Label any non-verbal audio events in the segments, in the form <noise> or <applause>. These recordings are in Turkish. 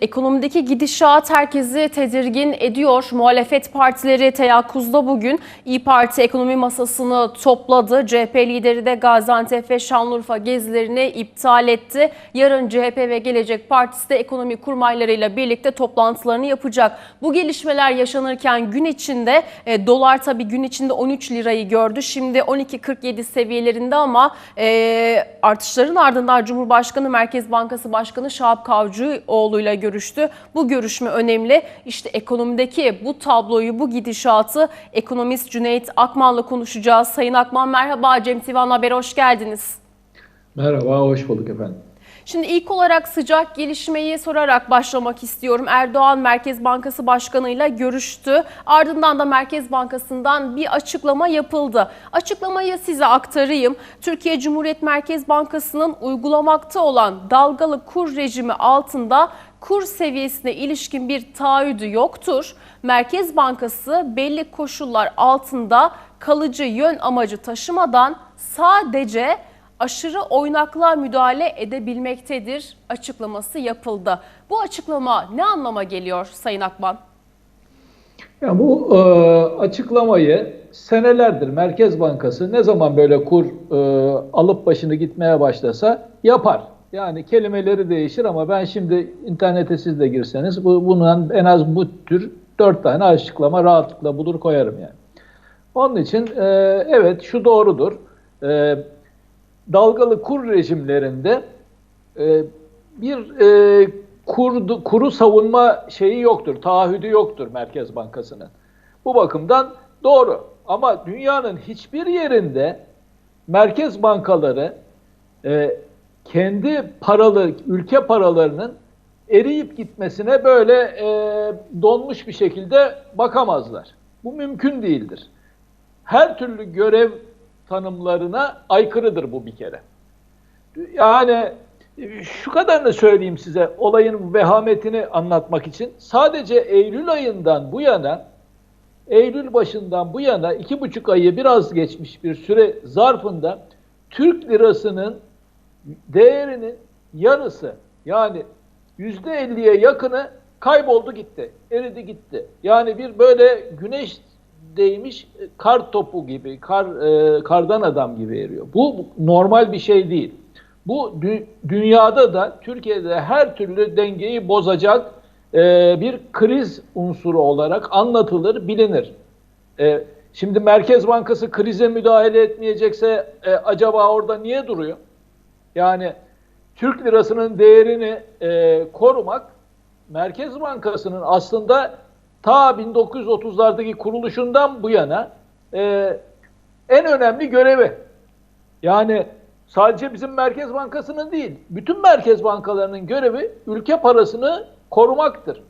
Ekonomideki gidişat herkesi tedirgin ediyor. Muhalefet partileri teyakkuzda bugün İyi Parti ekonomi masasını topladı. CHP lideri de Gaziantep ve Şanlıurfa gezilerini iptal etti. Yarın CHP ve Gelecek Partisi de ekonomi kurmaylarıyla birlikte toplantılarını yapacak. Bu gelişmeler yaşanırken gün içinde e, dolar tabii gün içinde 13 lirayı gördü. Şimdi 12.47 seviyelerinde ama e, artışların ardından Cumhurbaşkanı Merkez Bankası Başkanı Şahap Kavcıoğlu'yla görüştü. Bu görüşme önemli. İşte ekonomideki bu tabloyu, bu gidişatı ekonomist Cüneyt Akman'la konuşacağız. Sayın Akman merhaba. Cem Tivan Haber hoş geldiniz. Merhaba, hoş bulduk efendim. Şimdi ilk olarak sıcak gelişmeyi sorarak başlamak istiyorum. Erdoğan Merkez Bankası Başkanı ile görüştü. Ardından da Merkez Bankası'ndan bir açıklama yapıldı. Açıklamayı size aktarayım. Türkiye Cumhuriyet Merkez Bankası'nın uygulamakta olan dalgalı kur rejimi altında kur seviyesine ilişkin bir taahhüdü yoktur. Merkez Bankası belli koşullar altında kalıcı yön amacı taşımadan sadece aşırı oynaklığa müdahale edebilmektedir açıklaması yapıldı. Bu açıklama ne anlama geliyor Sayın Akman? Ya bu e, açıklamayı senelerdir Merkez Bankası ne zaman böyle kur e, alıp başını gitmeye başlasa yapar. Yani kelimeleri değişir ama ben şimdi internete siz de girseniz bu, bunun en az bu tür dört tane açıklama rahatlıkla bulur koyarım yani. Onun için e, evet şu doğrudur. E, dalgalı kur rejimlerinde e, bir e, kurdu, kuru savunma şeyi yoktur, taahhüdü yoktur Merkez Bankası'nın. Bu bakımdan doğru. Ama dünyanın hiçbir yerinde merkez bankaları e, kendi paralı ülke paralarının eriyip gitmesine böyle e, donmuş bir şekilde bakamazlar. Bu mümkün değildir. Her türlü görev tanımlarına aykırıdır bu bir kere. Yani şu kadarını söyleyeyim size olayın vehametini anlatmak için. Sadece Eylül ayından bu yana, Eylül başından bu yana iki buçuk ayı biraz geçmiş bir süre zarfında Türk lirasının değerinin yarısı yani yüzde elliye yakını kayboldu gitti, eridi gitti. Yani bir böyle güneş değmiş kar topu gibi, kar e, kardan adam gibi eriyor. Bu normal bir şey değil. Bu dü dünyada da Türkiye'de de her türlü dengeyi bozacak e, bir kriz unsuru olarak anlatılır, bilinir. E, şimdi Merkez Bankası krize müdahale etmeyecekse e, acaba orada niye duruyor? Yani Türk lirasının değerini e, korumak Merkez Bankası'nın aslında ta 1930'lardaki kuruluşundan bu yana e, en önemli görevi. Yani sadece bizim Merkez Bankası'nın değil, bütün merkez bankalarının görevi ülke parasını korumaktır.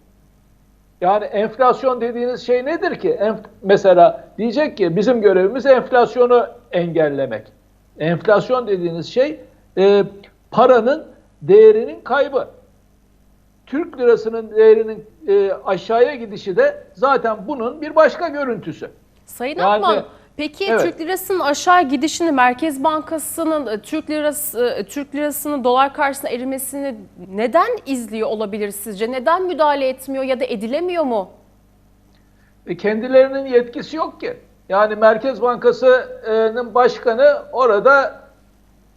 Yani enflasyon dediğiniz şey nedir ki? Enf mesela diyecek ki bizim görevimiz enflasyonu engellemek. Enflasyon dediğiniz şey e, paranın değerinin kaybı. Türk lirasının değerinin e, aşağıya gidişi de zaten bunun bir başka görüntüsü. Sayın Yani- Akman, peki Evet. Türk lirasının aşağı gidişini Merkez Bankası'nın e, Türk lirası e, Türk lirasının dolar karşısında erimesini neden izliyor olabilir sizce? Neden müdahale etmiyor ya da edilemiyor mu? E, kendilerinin yetkisi yok ki. Yani Merkez Bankası'nın başkanı orada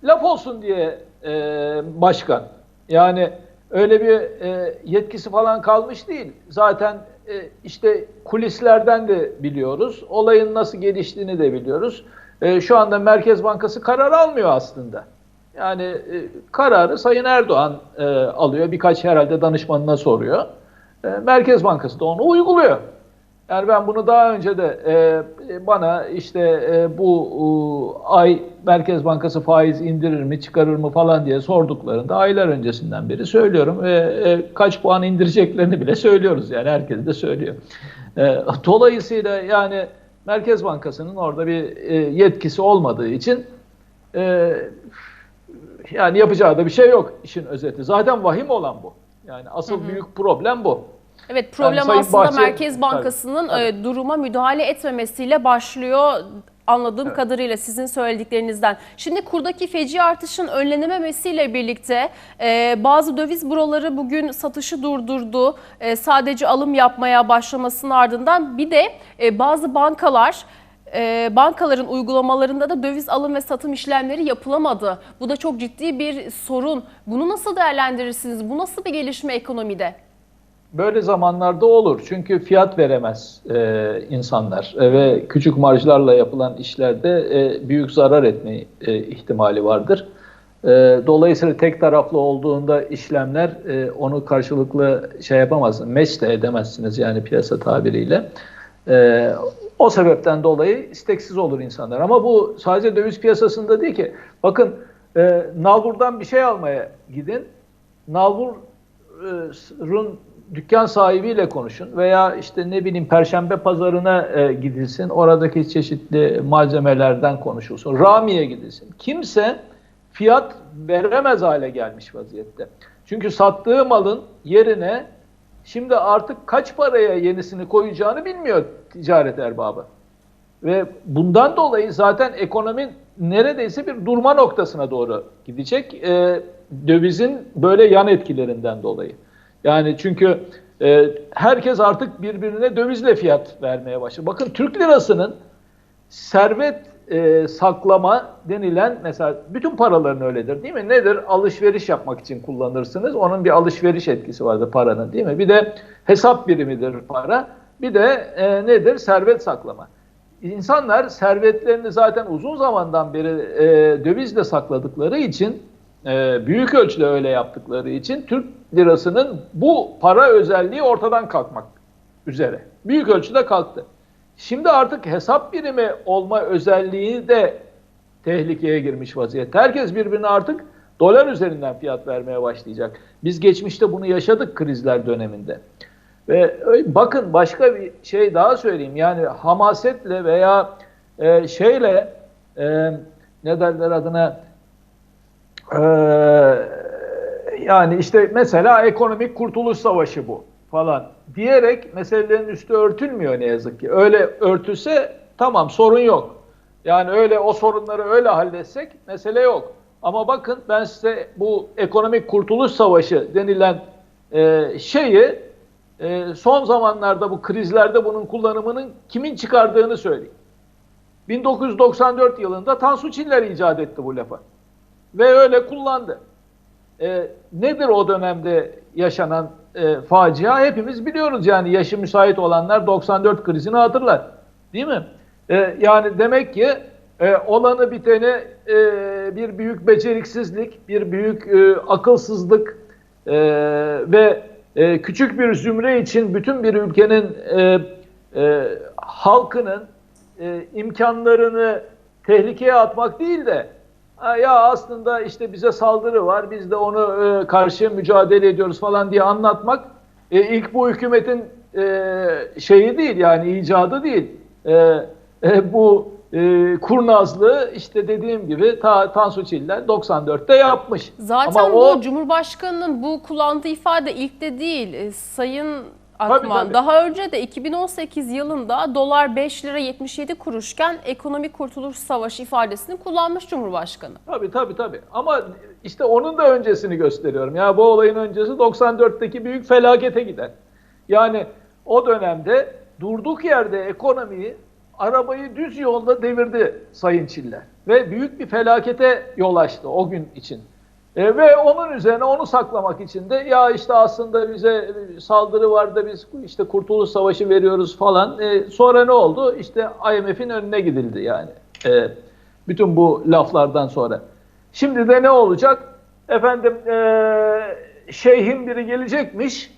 laf olsun diye e, başkan. Yani öyle bir e, yetkisi falan kalmış değil. Zaten e, işte kulislerden de biliyoruz. Olayın nasıl geliştiğini de biliyoruz. E, şu anda Merkez Bankası karar almıyor aslında. Yani e, kararı Sayın Erdoğan e, alıyor. Birkaç herhalde danışmanına soruyor. E, Merkez Bankası da onu uyguluyor. Yani ben bunu daha önce de e, bana işte e, bu e, ay Merkez Bankası faiz indirir mi çıkarır mı falan diye sorduklarında aylar öncesinden beri söylüyorum ve e, kaç puan indireceklerini bile söylüyoruz yani herkes de söylüyor. E, dolayısıyla yani Merkez Bankası'nın orada bir e, yetkisi olmadığı için e, yani yapacağı da bir şey yok işin özeti. Zaten vahim olan bu. Yani asıl büyük problem bu. Evet problem Sayın aslında Bahçe- Merkez Bankası'nın e, duruma müdahale etmemesiyle başlıyor. anladığım kadarıyla sizin söylediklerinizden. Şimdi kurdaki feci artışın önlenememesiyle birlikte e, bazı döviz büroları bugün satışı durdurdu. E, sadece alım yapmaya başlamasının ardından bir de e, bazı bankalar e, bankaların uygulamalarında da döviz alım ve satım işlemleri yapılamadı. Bu da çok ciddi bir sorun. Bunu nasıl değerlendirirsiniz? Bu nasıl bir gelişme ekonomide? Böyle zamanlarda olur. Çünkü fiyat veremez e, insanlar E, ve küçük marjlarla yapılan işlerde e, büyük zarar etme e, ihtimali vardır. E, dolayısıyla tek taraflı olduğunda işlemler e, onu karşılıklı şey yapamazsınız, meç de edemezsiniz yani piyasa tabiriyle. E, o sebepten dolayı isteksiz olur insanlar. Ama bu sadece döviz piyasasında değil ki. Bakın e, nalburdan bir şey almaya gidin. Nalbur'un dükkan sahibiyle konuşun veya işte ne bileyim perşembe pazarına e, gidilsin. Oradaki çeşitli malzemelerden konuşulsun. Rami'ye gidilsin. Kimse fiyat veremez hale gelmiş vaziyette. Çünkü sattığı malın yerine şimdi artık kaç paraya yenisini koyacağını bilmiyor ticaret erbabı. Ve bundan dolayı zaten ekonomi neredeyse bir durma noktasına doğru gidecek. E, dövizin böyle yan etkilerinden dolayı. Yani çünkü e, herkes artık birbirine dövizle fiyat vermeye başladı. Bakın Türk lirasının servet e, saklama denilen mesela bütün paraların öyledir değil mi? Nedir? Alışveriş yapmak için kullanırsınız. Onun bir alışveriş etkisi vardır paranın değil mi? Bir de hesap birimidir para. Bir de e, nedir? Servet saklama. İnsanlar servetlerini zaten uzun zamandan beri e, dövizle sakladıkları için e, büyük ölçüde öyle yaptıkları için Türk lirasının bu para özelliği ortadan kalkmak üzere. Büyük ölçüde kalktı. Şimdi artık hesap birimi olma özelliği de tehlikeye girmiş vaziyette. Herkes birbirine artık dolar üzerinden fiyat vermeye başlayacak. Biz geçmişte bunu yaşadık krizler döneminde. Ve bakın başka bir şey daha söyleyeyim. Yani hamasetle veya e, şeyle e, ne derler adına e, yani işte mesela ekonomik kurtuluş savaşı bu falan diyerek meselelerin üstü örtülmüyor ne yazık ki. Öyle örtülse tamam sorun yok. Yani öyle o sorunları öyle halletsek mesele yok. Ama bakın ben size bu ekonomik kurtuluş savaşı denilen e, şeyi e, son zamanlarda bu krizlerde bunun kullanımının kimin çıkardığını söyleyeyim. 1994 yılında Tansu Çiller icat etti bu lafı. Ve öyle kullandı. E, nedir o dönemde yaşanan e, facia? Hepimiz biliyoruz yani yaşı müsait olanlar 94 krizini hatırlar. Değil mi? E, yani demek ki e, olanı biteni e, bir büyük beceriksizlik, bir büyük e, akılsızlık e, ve e, küçük bir zümre için bütün bir ülkenin e, e, halkının e, imkanlarını tehlikeye atmak değil de ya aslında işte bize saldırı var, biz de onu e, karşı mücadele ediyoruz falan diye anlatmak e, ilk bu hükümetin e, şeyi değil yani icadı değil. E, e, bu e, kurnazlığı işte dediğim gibi ta, Tansu Çiller 94'te yapmış. Zaten Ama bu o, Cumhurbaşkanı'nın bu kullandığı ifade ilk de değil. E, Sayın Akman Tabii, tabii. daha önce de 2018 yılında dolar 5 lira 77 kuruşken ekonomik kurtuluş savaşı ifadesini kullanmış Cumhurbaşkanı. Tabii tabii tabii. Ama işte onun da öncesini gösteriyorum. Ya bu olayın öncesi 94'teki büyük felakete gider. Yani o dönemde durduk yerde ekonomiyi arabayı düz yolda devirdi Sayın Çiller. Ve büyük bir felakete yol açtı o gün için. E, ve onun üzerine onu saklamak için de ya işte aslında bize saldırı var da biz işte Kurtuluş Savaşı veriyoruz falan. E, sonra ne oldu? İşte IMF'in önüne gidildi yani. E, bütün bu laflardan sonra. Şimdi de ne olacak? Efendim e, şeyhin biri gelecekmiş.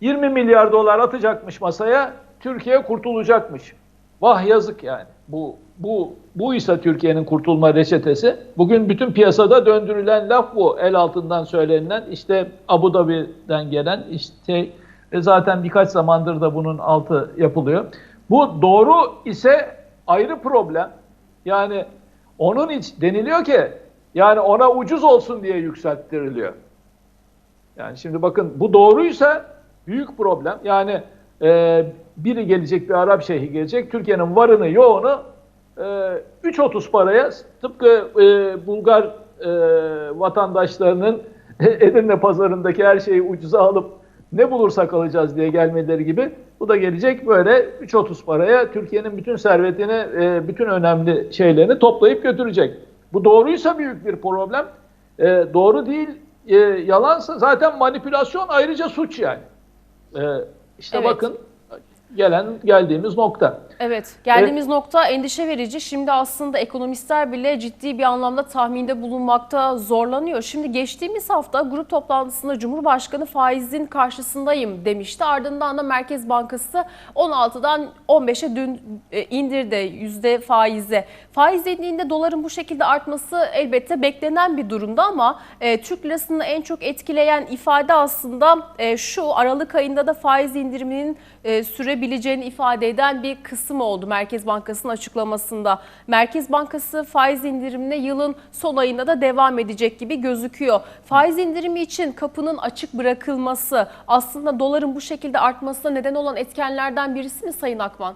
20 milyar dolar atacakmış masaya. Türkiye kurtulacakmış. Vah yazık yani. Bu bu bu ise Türkiye'nin kurtulma reçetesi. Bugün bütün piyasada döndürülen laf bu. El altından söylenilen işte Abu Dhabi'den gelen işte e zaten birkaç zamandır da bunun altı yapılıyor. Bu doğru ise ayrı problem. Yani onun için deniliyor ki yani ona ucuz olsun diye yükselttiriliyor. Yani şimdi bakın bu doğruysa büyük problem. Yani e, biri gelecek bir Arap şeyhi gelecek. Türkiye'nin varını yoğunu e, 3.30 paraya tıpkı e, Bulgar e, vatandaşlarının <laughs> Edirne pazarındaki her şeyi ucuza alıp ne bulursak alacağız diye gelmeleri gibi bu da gelecek böyle 3.30 paraya Türkiye'nin bütün servetini, e, bütün önemli şeylerini toplayıp götürecek. Bu doğruysa büyük bir problem. E, doğru değil, e, yalansa zaten manipülasyon ayrıca suç yani. E, işte Evet. bakın gelen geldiğimiz nokta. Evet, geldiğimiz nokta endişe verici. Şimdi aslında ekonomistler bile ciddi bir anlamda tahminde bulunmakta zorlanıyor. Şimdi geçtiğimiz hafta grup toplantısında Cumhurbaşkanı faizin karşısındayım demişti. Ardından da Merkez Bankası 16'dan 15'e dün e, indirdi yüzde faize. Faiz dediğinde doların bu şekilde artması elbette beklenen bir durumda ama e, Türk lirasını en çok etkileyen ifade aslında e, şu Aralık ayında da faiz indiriminin e, sürebileceğini ifade eden bir kısım oldu Merkez Bankası'nın açıklamasında. Merkez Bankası faiz indirimine yılın son ayında da devam edecek gibi gözüküyor. Faiz indirimi için kapının açık bırakılması aslında doların bu şekilde artmasına neden olan etkenlerden birisi mi Sayın Akman?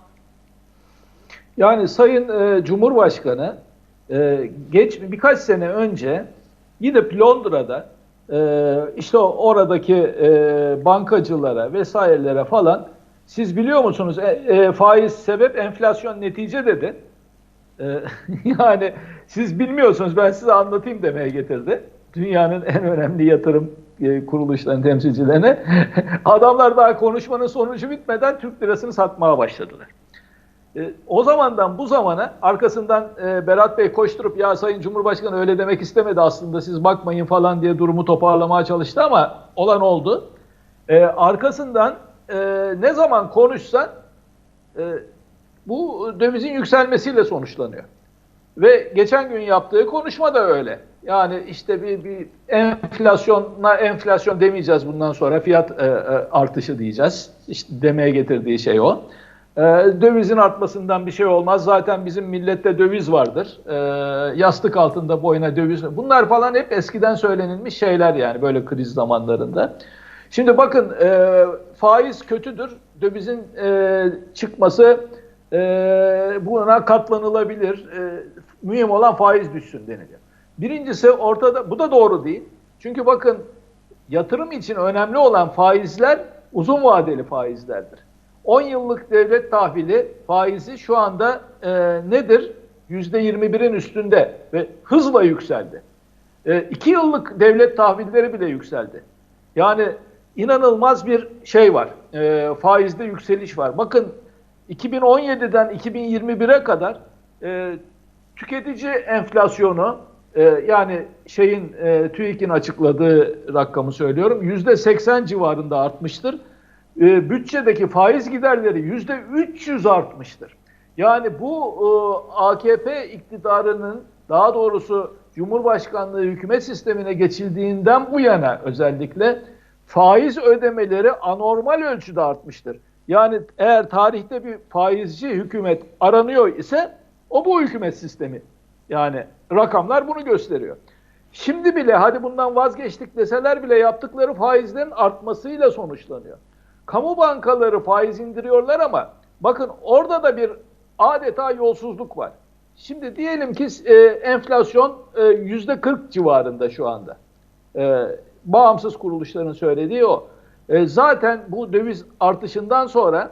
Yani Sayın e, Cumhurbaşkanı e, geç birkaç sene önce yine Londra'da e, işte oradaki e, bankacılara vesairelere falan siz biliyor musunuz e, e, faiz sebep enflasyon netice dedi. E, <laughs> yani siz bilmiyorsunuz ben size anlatayım demeye getirdi. Dünyanın en önemli yatırım e, kuruluşlarının temsilcilerine. <laughs> Adamlar daha konuşmanın sonucu bitmeden Türk lirasını satmaya başladılar. E, o zamandan bu zamana arkasından e, Berat Bey koşturup ya Sayın Cumhurbaşkanı öyle demek istemedi aslında siz bakmayın falan diye durumu toparlamaya çalıştı ama olan oldu. E, arkasından e, ne zaman konuşsan e, bu dövizin yükselmesiyle sonuçlanıyor. Ve geçen gün yaptığı konuşma da öyle. Yani işte bir, bir enflasyona enflasyon demeyeceğiz bundan sonra fiyat e, e, artışı diyeceğiz. İşte demeye getirdiği şey o. E, dövizin artmasından bir şey olmaz. Zaten bizim millette döviz vardır. E, yastık altında boyuna döviz. Bunlar falan hep eskiden söylenilmiş şeyler yani böyle kriz zamanlarında. Şimdi bakın e, faiz kötüdür. Dövizin e, çıkması e, buna katlanılabilir. E, mühim olan faiz düşsün deniliyor. Birincisi ortada bu da doğru değil. Çünkü bakın yatırım için önemli olan faizler uzun vadeli faizlerdir. 10 yıllık devlet tahvili faizi şu anda e, nedir? %21'in üstünde ve hızla yükseldi. 2 yıllık devlet tahvilleri bile yükseldi. Yani inanılmaz bir şey var. E, faizde yükseliş var. Bakın 2017'den 2021'e kadar e, tüketici enflasyonu e, yani şeyin e, TÜİK'in açıkladığı rakamı söylüyorum yüzde 80 civarında artmıştır. E, bütçedeki faiz giderleri yüzde 300 artmıştır. Yani bu e, AKP iktidarının daha doğrusu Cumhurbaşkanlığı hükümet sistemine geçildiğinden bu yana özellikle faiz ödemeleri anormal ölçüde artmıştır. Yani eğer tarihte bir faizci hükümet aranıyor ise o bu hükümet sistemi. Yani rakamlar bunu gösteriyor. Şimdi bile hadi bundan vazgeçtik deseler bile yaptıkları faizlerin artmasıyla sonuçlanıyor. Kamu bankaları faiz indiriyorlar ama bakın orada da bir adeta yolsuzluk var. Şimdi diyelim ki e, enflasyon e, yüzde 40 civarında şu anda. E, bağımsız kuruluşların söylediği o. E, zaten bu döviz artışından sonra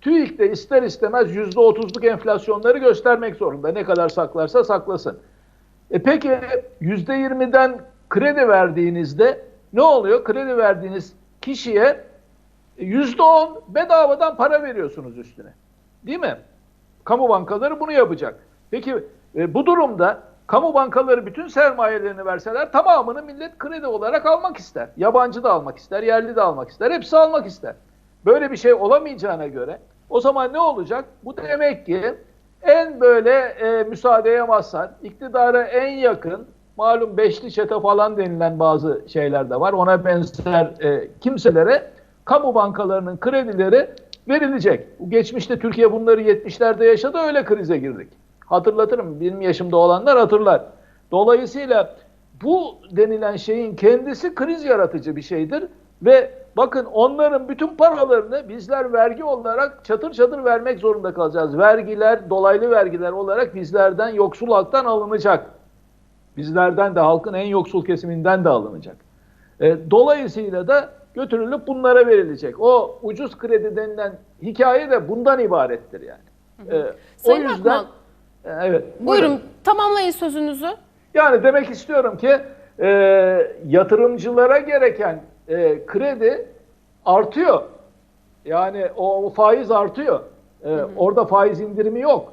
TÜİK de ister istemez yüzde otuzluk enflasyonları göstermek zorunda. Ne kadar saklarsa saklasın. E peki yüzde yirmiden kredi verdiğinizde ne oluyor? Kredi verdiğiniz kişiye yüzde on bedavadan para veriyorsunuz üstüne. Değil mi? Kamu bankaları bunu yapacak. Peki e, bu durumda kamu bankaları bütün sermayelerini verseler tamamını millet kredi olarak almak ister. Yabancı da almak ister, yerli de almak ister. Hepsi almak ister. Böyle bir şey olamayacağına göre o zaman ne olacak? Bu demek ki en böyle e, müsaadeye mazhar, iktidara en yakın, malum beşli çete falan denilen bazı şeyler de var. Ona benzer e, kimselere kamu bankalarının kredileri verilecek. Geçmişte Türkiye bunları 70'lerde yaşadı öyle krize girdik. Hatırlatırım benim yaşımda olanlar hatırlar. Dolayısıyla bu denilen şeyin kendisi kriz yaratıcı bir şeydir ve bakın onların bütün paralarını bizler vergi olarak çatır çatır vermek zorunda kalacağız. Vergiler, dolaylı vergiler olarak bizlerden yoksul halktan alınacak. Bizlerden de halkın en yoksul kesiminden de alınacak. E, dolayısıyla da götürülüp bunlara verilecek. O ucuz kredi denilen hikaye de bundan ibarettir yani. E, o yüzden Akman, evet. buyurun tamamlayın sözünüzü. Yani demek istiyorum ki e, yatırımcılara gereken e, kredi artıyor. Yani o, o faiz artıyor. E, Orada faiz indirimi yok.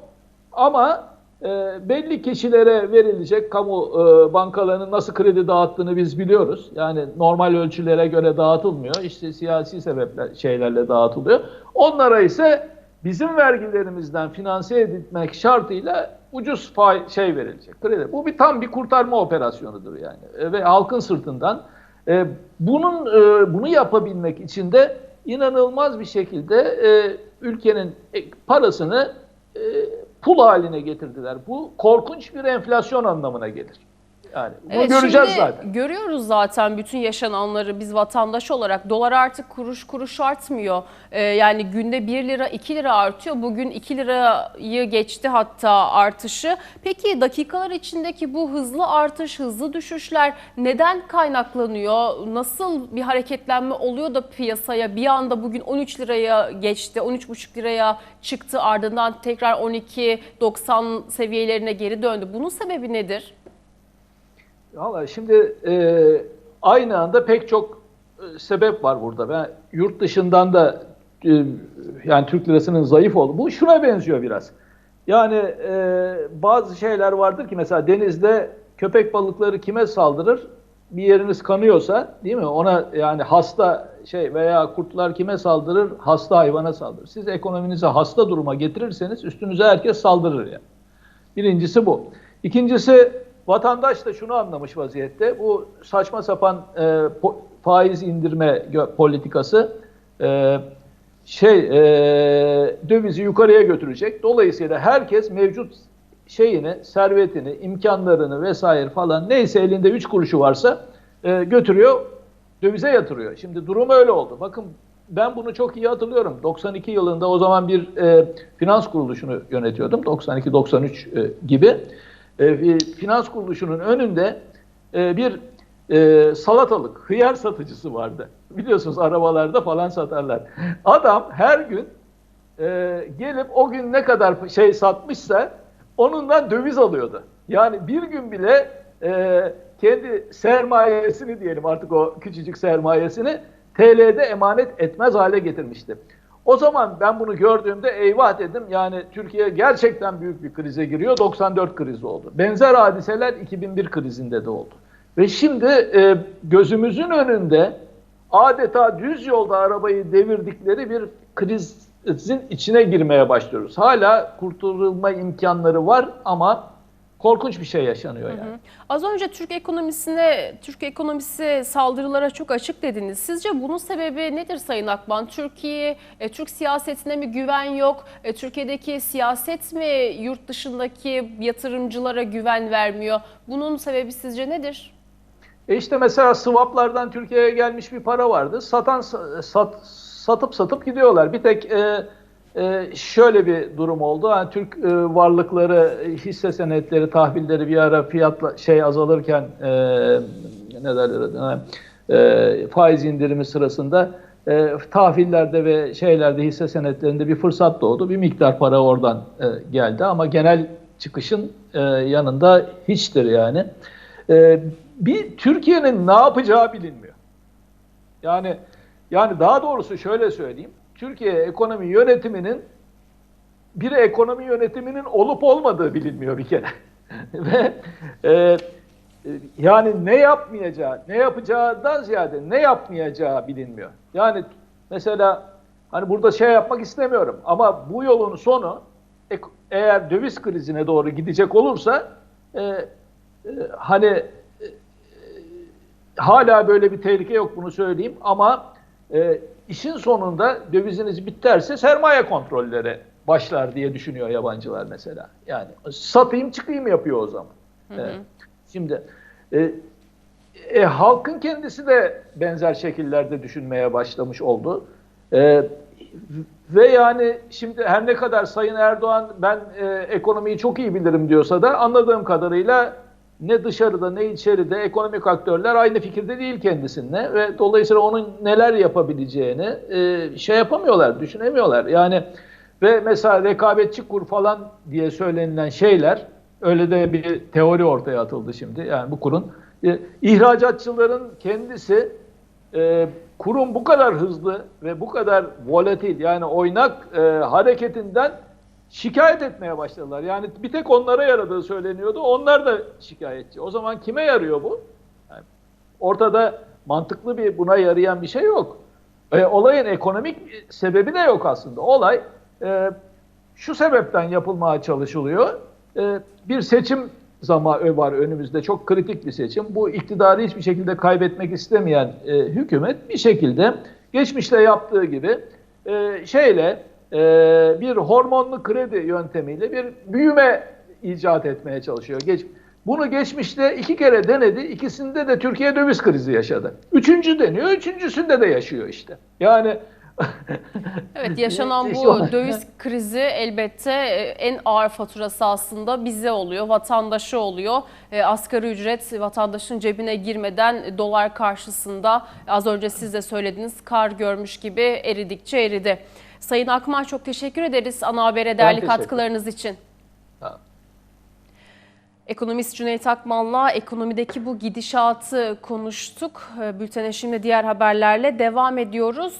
Ama e, belli kişilere verilecek kamu e, bankalarının nasıl kredi dağıttığını biz biliyoruz. Yani normal ölçülere göre dağıtılmıyor. İşte siyasi sebepler şeylerle dağıtılıyor. Onlara ise bizim vergilerimizden finanse edilmek şartıyla ucuz faiz şey verilecek. Kredi. Bu bir tam bir kurtarma operasyonudur yani. E, ve halkın sırtından e, bunun e, bunu yapabilmek için de inanılmaz bir şekilde e, ülkenin parasını e, pul haline getirdiler. Bu korkunç bir enflasyon anlamına gelir. Yani bunu Evet, göreceğiz şimdi zaten. Görüyoruz zaten bütün yaşananları biz vatandaş olarak. Dolar artık kuruş kuruş artmıyor. Ee, yani günde 1 lira 2 lira artıyor. Bugün 2 lirayı geçti hatta artışı. Peki dakikalar içindeki bu hızlı artış, hızlı düşüşler neden kaynaklanıyor? Nasıl bir hareketlenme oluyor da piyasaya bir anda bugün 13 liraya geçti, 13,5 liraya çıktı ardından tekrar 12.90 seviyelerine geri döndü. Bunun sebebi nedir? Valla şimdi e, aynı anda pek çok e, sebep var burada. Ben yurt dışından da e, yani Türk lirasının zayıf oldu. Bu şuna benziyor biraz. Yani e, bazı şeyler vardır ki mesela denizde köpek balıkları kime saldırır? Bir yeriniz kanıyorsa değil mi? Ona yani hasta şey veya kurtlar kime saldırır? Hasta hayvana saldırır. Siz ekonominizi hasta duruma getirirseniz üstünüze herkes saldırır yani. Birincisi bu. İkincisi vatandaş da şunu anlamış vaziyette. Bu saçma sapan e, faiz indirme politikası e, şey e, dövizi yukarıya götürecek. Dolayısıyla herkes mevcut şeyini, servetini, imkanlarını vesaire falan neyse elinde üç kuruşu varsa e, götürüyor, dövize yatırıyor. Şimdi durum öyle oldu. Bakın ben bunu çok iyi hatırlıyorum. 92 yılında o zaman bir e, finans kuruluşunu yönetiyordum. 92-93 e, gibi. E, bir finans kuruluşunun önünde e, bir e, salatalık, hıyar satıcısı vardı. Biliyorsunuz arabalarda falan satarlar. Adam her gün e, gelip o gün ne kadar şey satmışsa onundan döviz alıyordu. Yani bir gün bile e, kendi sermayesini diyelim artık o küçücük sermayesini TL'de emanet etmez hale getirmişti. O zaman ben bunu gördüğümde eyvah dedim yani Türkiye gerçekten büyük bir krize giriyor. 94 krizi oldu. Benzer hadiseler 2001 krizinde de oldu. Ve şimdi e, gözümüzün önünde adeta düz yolda arabayı devirdikleri bir krizin içine girmeye başlıyoruz. Hala kurtulma imkanları var ama korkunç bir şey yaşanıyor yani. Az önce Türk ekonomisine, Türk ekonomisi saldırılara çok açık dediniz. Sizce bunun sebebi nedir Sayın Akman? Türkiye, e, Türk siyasetine mi güven yok? E, Türkiye'deki siyaset mi yurt dışındaki yatırımcılara güven vermiyor? Bunun sebebi sizce nedir? E işte mesela swaplardan Türkiye'ye gelmiş bir para vardı. Satan sat, satıp satıp gidiyorlar. Bir tek e, e, şöyle bir durum oldu. Yani Türk e, varlıkları, hisse senetleri, tahvilleri bir ara fiyatla şey azalırken e, ne derler e, faiz indirimi sırasında e, tahvillerde ve şeylerde hisse senetlerinde bir fırsat doğdu. Bir miktar para oradan e, geldi ama genel çıkışın e, yanında hiçtir yani. E, bir Türkiye'nin ne yapacağı bilinmiyor. Yani yani daha doğrusu şöyle söyleyeyim. Türkiye ekonomi yönetiminin bir ekonomi yönetiminin olup olmadığı bilinmiyor bir kere. <laughs> Ve e, yani ne yapmayacağı, ne yapacağından ziyade ne yapmayacağı bilinmiyor. Yani mesela hani burada şey yapmak istemiyorum ama bu yolun sonu eğer döviz krizine doğru gidecek olursa e, e, hani e, hala böyle bir tehlike yok bunu söyleyeyim ama e, işin sonunda döviziniz biterse sermaye kontrolleri başlar diye düşünüyor yabancılar mesela. Yani satayım çıkayım yapıyor o zaman. Hı hı. Evet. Şimdi e, e, halkın kendisi de benzer şekillerde düşünmeye başlamış oldu. E, ve yani şimdi her ne kadar Sayın Erdoğan ben e, ekonomiyi çok iyi bilirim diyorsa da anladığım kadarıyla ne dışarıda ne içeride ekonomik aktörler aynı fikirde değil kendisinde ve dolayısıyla onun neler yapabileceğini e, şey yapamıyorlar, düşünemiyorlar. Yani ve mesela rekabetçi kur falan diye söylenilen şeyler öyle de bir teori ortaya atıldı şimdi. Yani bu kurun e, ihracatçıların kendisi e, kurun bu kadar hızlı ve bu kadar volatil yani oynak e, hareketinden şikayet etmeye başladılar. Yani bir tek onlara yaradığı söyleniyordu. Onlar da şikayetçi. O zaman kime yarıyor bu? Yani ortada mantıklı bir buna yarayan bir şey yok. E, olayın ekonomik sebebi de yok aslında. Olay e, şu sebepten yapılmaya çalışılıyor. E, bir seçim zamanı var önümüzde. Çok kritik bir seçim. Bu iktidarı hiçbir şekilde kaybetmek istemeyen e, hükümet bir şekilde geçmişte yaptığı gibi e, şeyle e, bir hormonlu kredi yöntemiyle bir büyüme icat etmeye çalışıyor. Geç, bunu geçmişte iki kere denedi. İkisinde de Türkiye döviz krizi yaşadı. Üçüncü deniyor. Üçüncüsünde de yaşıyor işte. Yani <laughs> Evet yaşanan bu <laughs> döviz krizi elbette e, en ağır faturası aslında bize oluyor, vatandaşı oluyor. E, Asgari ücret vatandaşın cebine girmeden dolar karşısında az önce siz de söylediniz kar görmüş gibi eridikçe eridi. Sayın Akman çok teşekkür ederiz ana habere değerli katkılarınız için. Ha. Ekonomist Cüneyt Akman'la ekonomideki bu gidişatı konuştuk. E, Bültene şimdi diğer haberlerle devam ediyoruz.